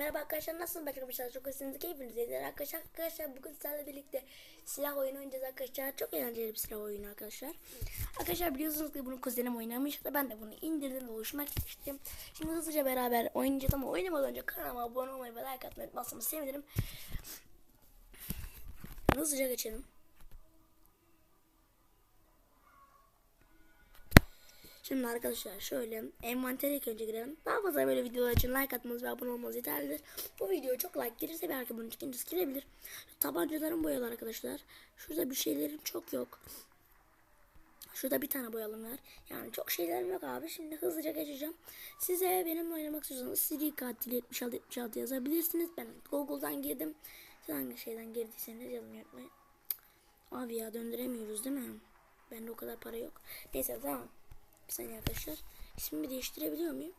Merhaba arkadaşlar nasılsınız? Arkadaşlar çok hoşsunuz keyfiniz yerinde. Arkadaşlar arkadaşlar bugün sizlerle birlikte silah oyunu oynayacağız arkadaşlar. Çok eğlenceli bir silah oyunu arkadaşlar. Arkadaşlar biliyorsunuz ki bunu kuzenim oynamıştı ben de bunu indirdim ve hoşuma gitmiştim şimdi hızlıca beraber oynayacağız ama oynamadan önce kanalıma abone olmayı ve like atmayı unutmazsanız sevinirim. Hızlıca geçelim Şimdi arkadaşlar şöyle envantere ilk önce girelim. Daha fazla böyle videolar için like atmanız ve abone olmanız yeterlidir. Bu video çok like gelirse belki bunun ikincisi girebilir. Tabancaların boyalı arkadaşlar. Şurada bir şeylerim çok yok. Şurada bir tane boyalım var. Yani çok şeylerim yok abi. Şimdi hızlıca geçeceğim. Size benimle oynamak istiyorsanız seri katil 76 76 yazabilirsiniz. Ben Google'dan girdim. Siz hangi şeyden girdiyseniz yazın unutmayın. Abi ya döndüremiyoruz değil mi? Bende o kadar para yok. Neyse tamam. Bir saniye arkadaşlar. İsmimi değiştirebiliyor muyum?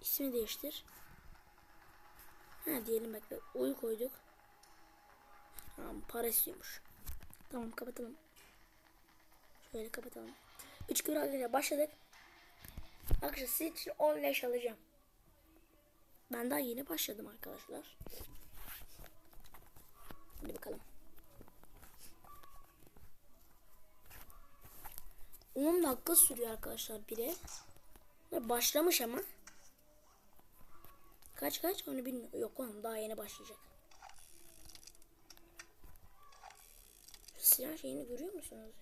İsmi değiştir. Ha diyelim bak oyu koyduk. Tamam para. Tamam kapatalım. Şöyle kapatalım. 3 gün arkadaşlar başladık. Arkadaşlar sizin için 10 leş alacağım. Ben daha yeni başladım arkadaşlar. Hadi bakalım. 10 dakika sürüyor arkadaşlar biri. Başlamış ama. Kaç kaç onu bilmiyorum. Yok oğlum daha yeni başlayacak. Silah şeyini görüyor musunuz?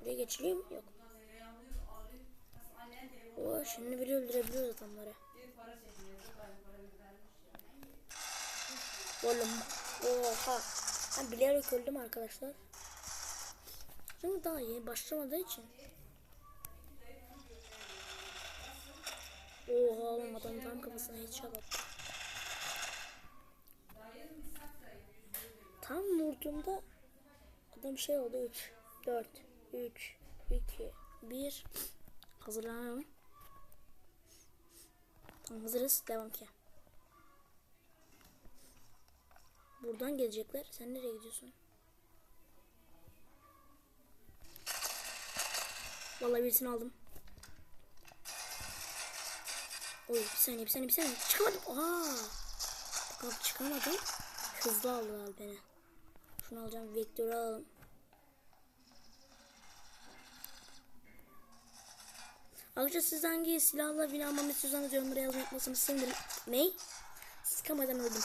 Buraya geçiliyor? Yok. Oo, şimdi biri öldürebiliyoruz adamları. Oğlum. Oha. Ben bilerek öldüm arkadaşlar. Ama daha yeni başlamadığı için. Oha oğlum adam tam kafasına hiç attı. Tam vurduğumda adam şey oldu 3 4 3 2 1 Hazırlanalım. Tamam hazırız. Devam ki. Buradan gelecekler. Sen nereye gidiyorsun? Vallahi birisini aldım. Oy bir saniye bir saniye bir saniye. Çıkamadım. Aa. Çıkamadım. Hızlı aldılar beni. Şunu alacağım. Vektörü alalım. Arkadaşlar siz hangi silahla win almamı istiyorsanız yorumlara yazmayı unutmasınız. Sevinirim. Ney? Sıkamadan öldüm.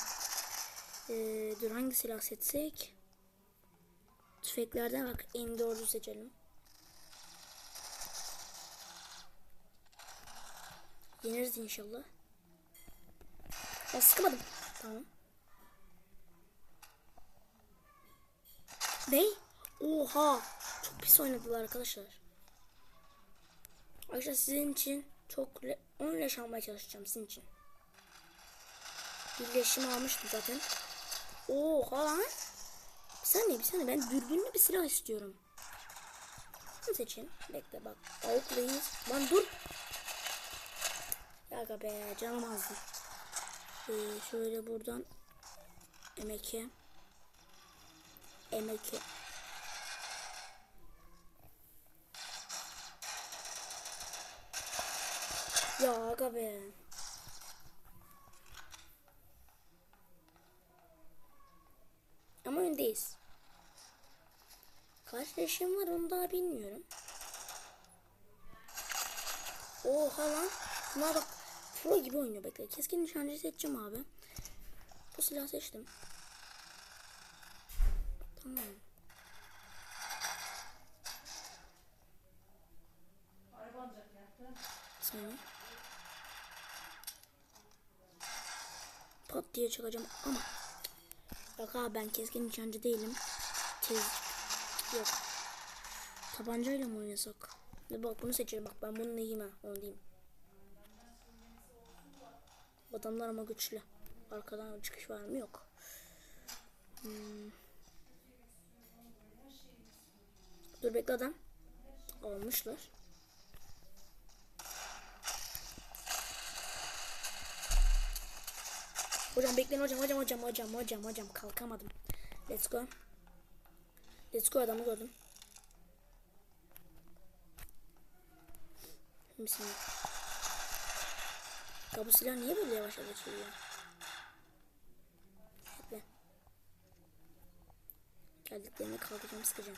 Ee, dur hangi silah seçsek? Tüfeklerden bak en doğru seçelim. Yeneriz inşallah. Ben sıkamadım. Tamam. Ne? Oha. Çok pis oynadılar arkadaşlar. Arkadaşlar sizin için çok le 10 leş almaya çalışacağım sizin için. Bir leşimi almıştım zaten. Oha lan. Bir saniye bir saniye ben dürbünlü bir silah istiyorum. Ne seçeyim? Bekle bak. Reis. Lan dur. Aga be canım azdı. Ee, şöyle buradan emeke emeke ya aga be. Ama öndeyiz. Kaç yaşım var onu daha bilmiyorum. Oha lan. Şuna bak pro gibi oynuyor bekle. Keskin nişancı seçeceğim abi. Bu silah seçtim. Tamam. Seni. Pat diye çıkacağım ama. Yok abi ben keskin nişancı değilim. Kez... Yok. Tabancayla mı oynasak? Bak bunu seçelim bak ben bunu neyim ha onu diyeyim. Adamlar ama güçlü. Arkadan çıkış var mı? Yok. Hmm. Dur bekle adam. Almışlar. Hocam bekleyin hocam hocam hocam hocam hocam hocam kalkamadım. Let's go. Let's go adamı gördüm. Bir. Ya bu silah niye böyle yavaş yavaş açılıyor? Bekle. Geldiklerini kaldıracağım sıkacağım.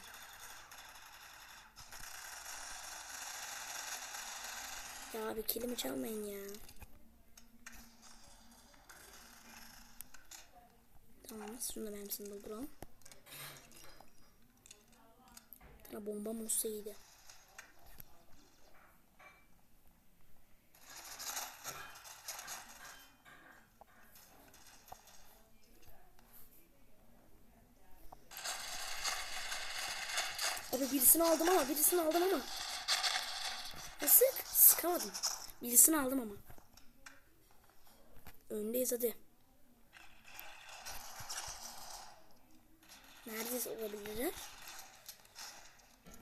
Ya abi kilimi çalmayın ya. Tamam şunu da mermisini dolduralım. Bir tane bombam. Abi birisini aldım ama birisini aldım ama. Ya sık. Sıkamadım. Birisini aldım ama. Öndeyiz hadi. Neredeyiz olabilirler?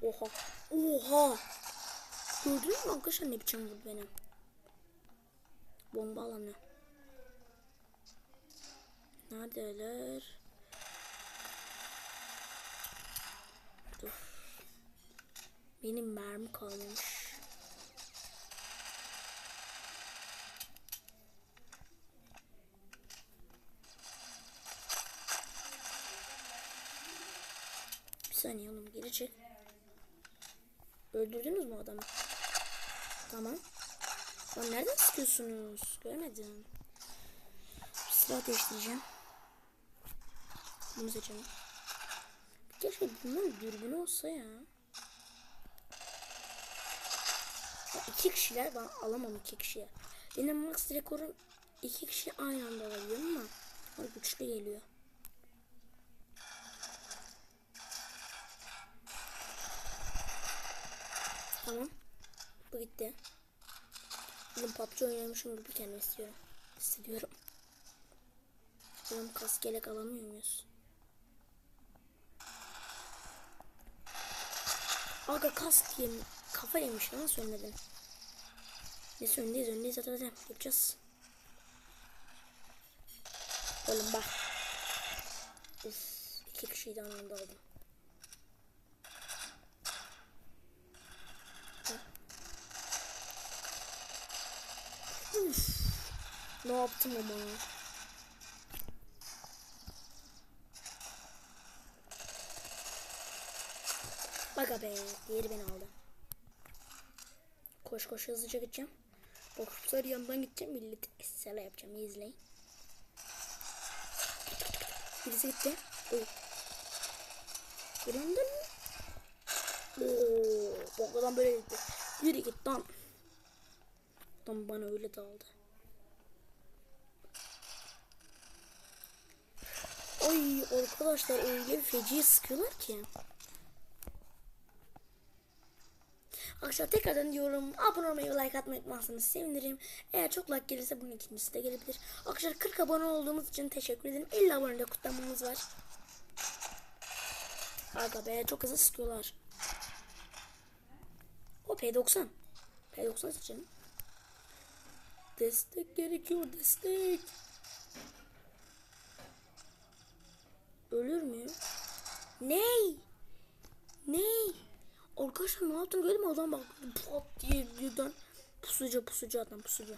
Oha. Oha. Gördünüz mü arkadaşlar ne biçim vurdu beni? Bomba alanı. Neredeler? Dur. Benim mermi kalmış. Bir saniye oğlum geri çek. Öldürdünüz mü adamı? Tamam. Lan nereden sıkıyorsunuz? Görmedim. Silah değiştireceğim. Bunu seçelim. Keşke bunun dürbünü olsa ya. ya iki kişiler ben alamam iki kişiye. Benim max rekorum iki kişi aynı anda alabiliyorum ama o güçlü geliyor. Tamam. Bu gitti. Bugün PUBG oynamışım gibi kendimi istiyorum. Hissediyorum. Bakalım kas gelek alamıyor muyuz? Aga kas diye kafa yemiş lan söylemedin. Neyse öndeyiz öndeyiz hadi hadi yapacağız. Oğlum bak. Uf, iki kişiyi de anında aldım. Uf, ne yaptım ama. Baka be, diğeri beni aldı. Koş koş hızlıca gideceğim. Boşluklar yandan gideceğim. Milleti esele yapacağım. İyi izleyin. Birisi gitti. Oy. Göründün mü? Oo, bu adam böyle gitti. Yürü git lan. Adam bana öyle daldı. Ay arkadaşlar öyle feci sıkıyorlar ki. Arkadaşlar tekrardan diyorum abone olmayı ve like atmayı unutmazsanız sevinirim. Eğer çok like gelirse bunun ikincisi de gelebilir. Arkadaşlar 40 abone olduğumuz için teşekkür ederim. 50 abone de kutlamamız var. Aga be çok hızlı sıkıyorlar. O P90. P90 seçelim. Destek gerekiyor destek. Ölür mü? Ney? Ney? Arkadaşlar ne yaptım gördün mü adam bak pat diye birden pusucu pusucu adam pusucu.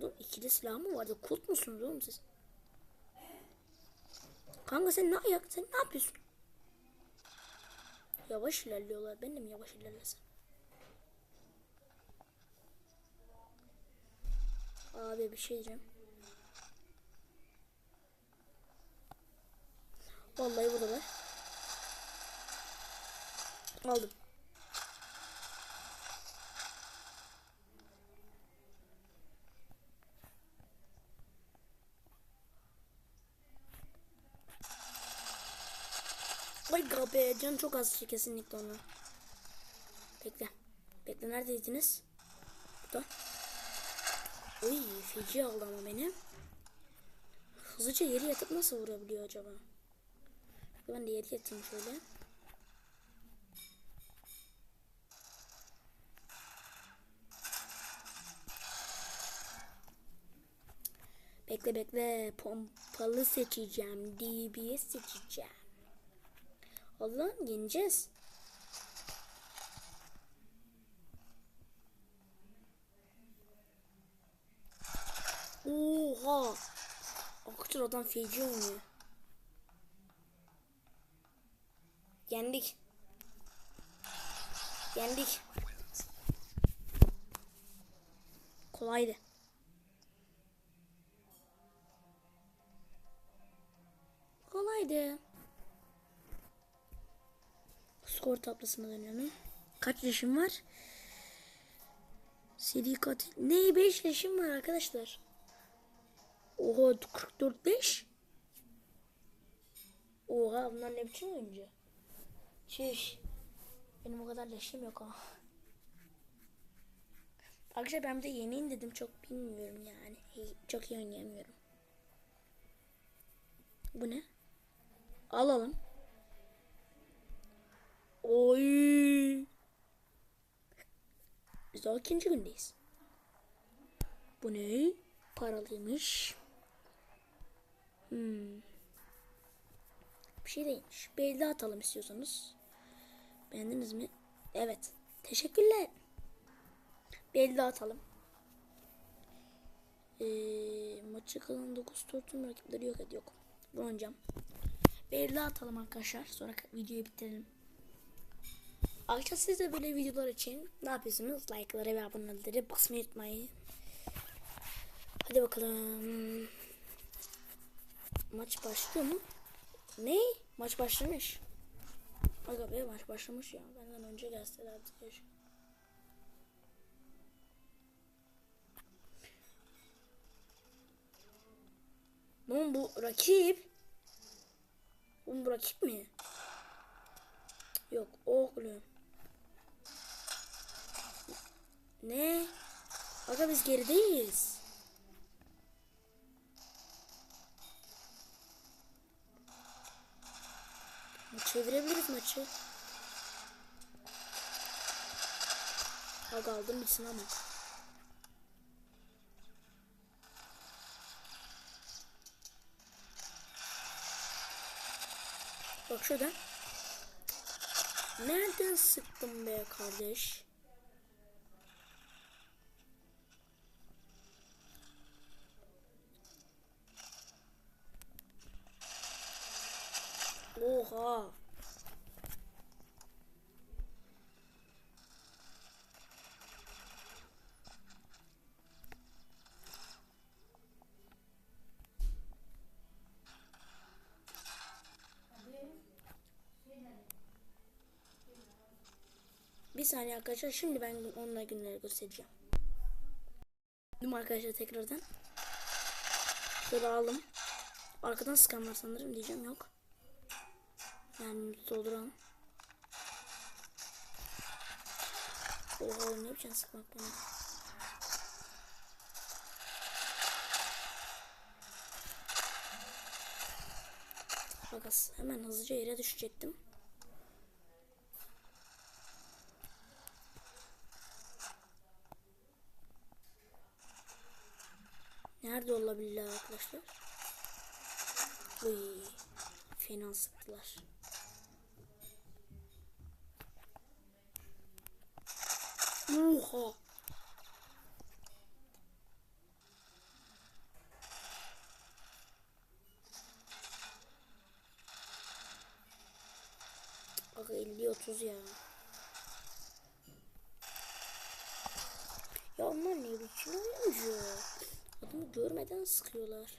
Dur ikili silah mı vardı? Kurt musunuz oğlum siz? Kanka sen ne ayak? Sen ne yapıyorsun? Yavaş ilerliyorlar. Ben de mi yavaş ilerlesem? Abi bir şey diyeceğim. Vallahi buradalar. Aldım. Vay be canım çok az şey kesinlikle onu. Bekle. Bekle neredeydiniz? Burada. Uy feci aldı ama beni. Hızlıca yere yatıp nasıl vurabiliyor acaba? Ben diğeri yatayım şöyle. Bekle bekle pompalı seçeceğim. DBS seçeceğim. Allah'ım yeneceğiz. Oha. Akçır adam feci oynuyor. Yendik. Yendik. Kolaydı. Kolaydı. Skor tablosuna dönüyorum. Kaç yaşım var? Seri katil. Ne 5 yaşım var arkadaşlar. Oha 44 5. Oha bunlar ne biçim oyuncu? Şiş. Benim o kadar yaşım yok ama. Arkadaşlar ben de yeniyim dedim çok bilmiyorum yani. Çok iyi oynayamıyorum. Bu ne? Alalım. Oy. Biz daha ikinci gündeyiz. Bu ne? Paralıymış. Hmm. Bir şey değilmiş. Belli atalım istiyorsanız. Beğendiniz mi? Evet. Teşekkürler. Belli atalım. Ee, maçı kalan 9 turtun rakipleri yok. Bunu oynayacağım. Belli atalım arkadaşlar. Sonra videoyu bitirelim. Arkadaşlar siz de böyle videolar için ne yapıyorsunuz? Like'lara ve aboneleri basmayı unutmayın. Hadi bakalım. Maç başlıyor mu? Ne? Maç başlamış. Aga be maç başlamış ya. Benden önce gelselerdi keşke. Lan bu rakip. Oğlum bu rakip mi? Yok oğlum. Ne? Aga biz gerideyiz. Çevirebiliriz maçı. Aga aldım bitsin ama. Bak şuradan. Nereden sıktım be kardeş? Oha. Bir saniye arkadaşlar. Şimdi ben onunla günleri göstereceğim. Şimdi arkadaşlar tekrardan. Şöyle aldım. Arkadan sıkan var sanırım diyeceğim yok. Yani dolduralım. Oha ne yapacaksın sıkmak bana. Bakas hemen hızlıca yere düşecektim. Nerede olabilirler arkadaşlar? Uy, fena sıktılar. Oha. Bak 50 30 ya. Ya onlar ne biçim oyuncu? Adamı görmeden sıkıyorlar.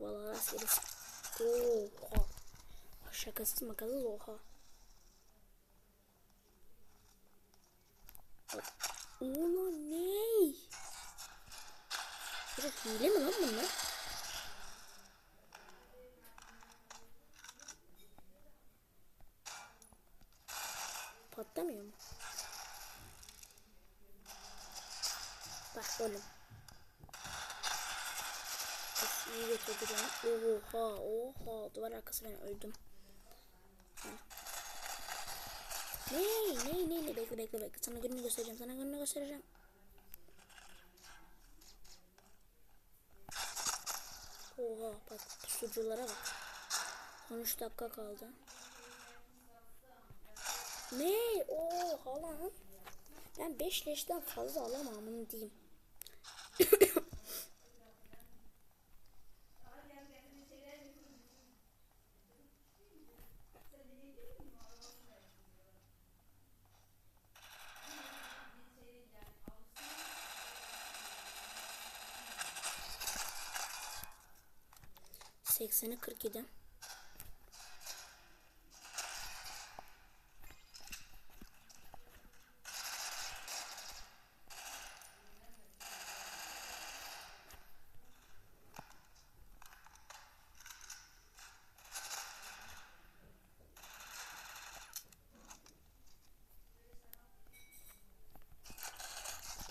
Vallahi rastgele Oha. Şakasız makasız oha. Ulan ne? Hile mi lan bunlar? Patlamıyor mu? Bak oğlum. Of, iyi götürdüm. Oha oha. Duvar arkası ben öldüm. Ne ne ne ne bekle bekle bekle. Sana gününü göstereceğim. Sana gününü göstereceğim. Oha bak pusuculara bak. 13 dakika kaldı. Ne? Oha lan. Ben 5 leşten fazla alamam bunu diyeyim. Sekseni kırk yedi.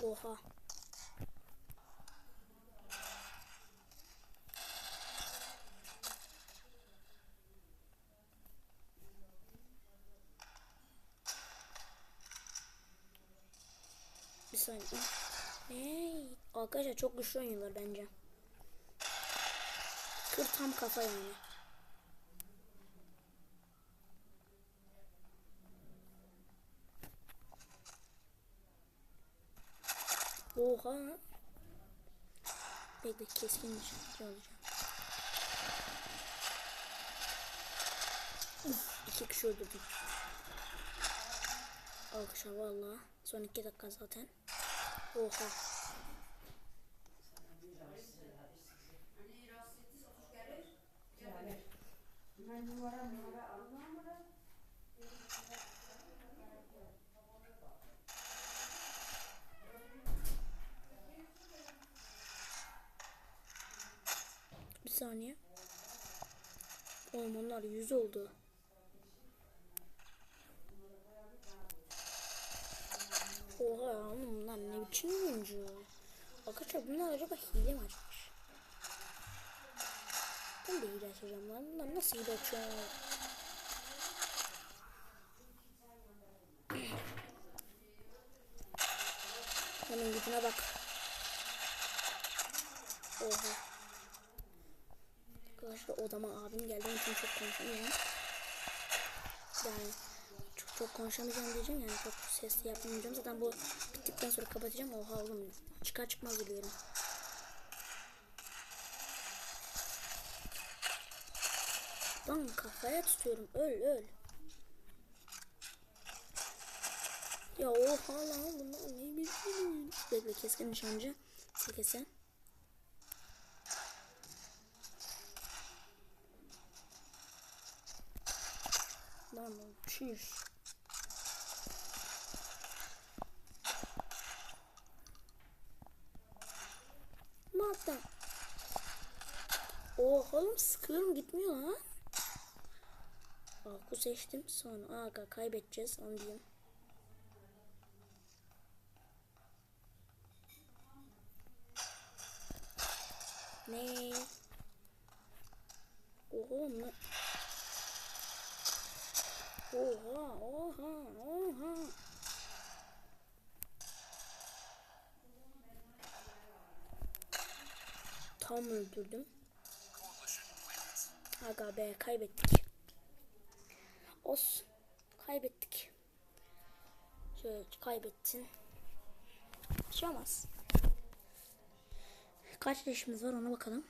Oha. Saniye. Hey. Arkadaşlar çok güçlü oynuyorlar bence. Kır tam kafa yani. Oha. Bekle keskin nişancı olacağım. Uf, iki kişi öldürdüm. Alkışlar valla. Son iki dakika zaten. Oha. Bir saniye. Oğlum onlar yüz oldu. Oha ya bunlar ne biçim oyuncu? Arkadaşlar bunlar acaba hile mi açmış? Ben de hile açacağım lan. Bunlar nasıl hile açıyor? Onun gücüne bak. Oha. Arkadaşlar odama abim geldi. Onun için çok konuşamıyorum. Yani çok konuşamayacağım diyeceğim yani çok sesli yapmayacağım. Zaten bu bittikten sonra kapatacağım. Oha oğlum çıkar çıkmaz gülüyorum. Lan kafaya tutuyorum. Öl öl. Ya oha lan bunlar ne bileyim. Bekle keskin nişancı. Silkesi. Lan çüş. Madem. Oha oğlum sıkıyorum gitmiyor lan. Aku seçtim sonra aga kaybedeceğiz onu diyeyim. Ne? Oha ne? Oha oha oha. Tam öldürdüm. Aga be kaybettik. Os kaybettik. Şöyle kaybettin. Bir şey. Kaç leşimiz var ona bakalım.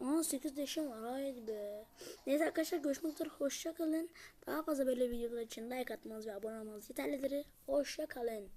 Aa 8 leşim var haydi be. Neyse arkadaşlar görüşmek üzere hoşça kalın. Daha fazla böyle videolar için like atmanız ve abone olmanız yeterlidir. Hoşça kalın.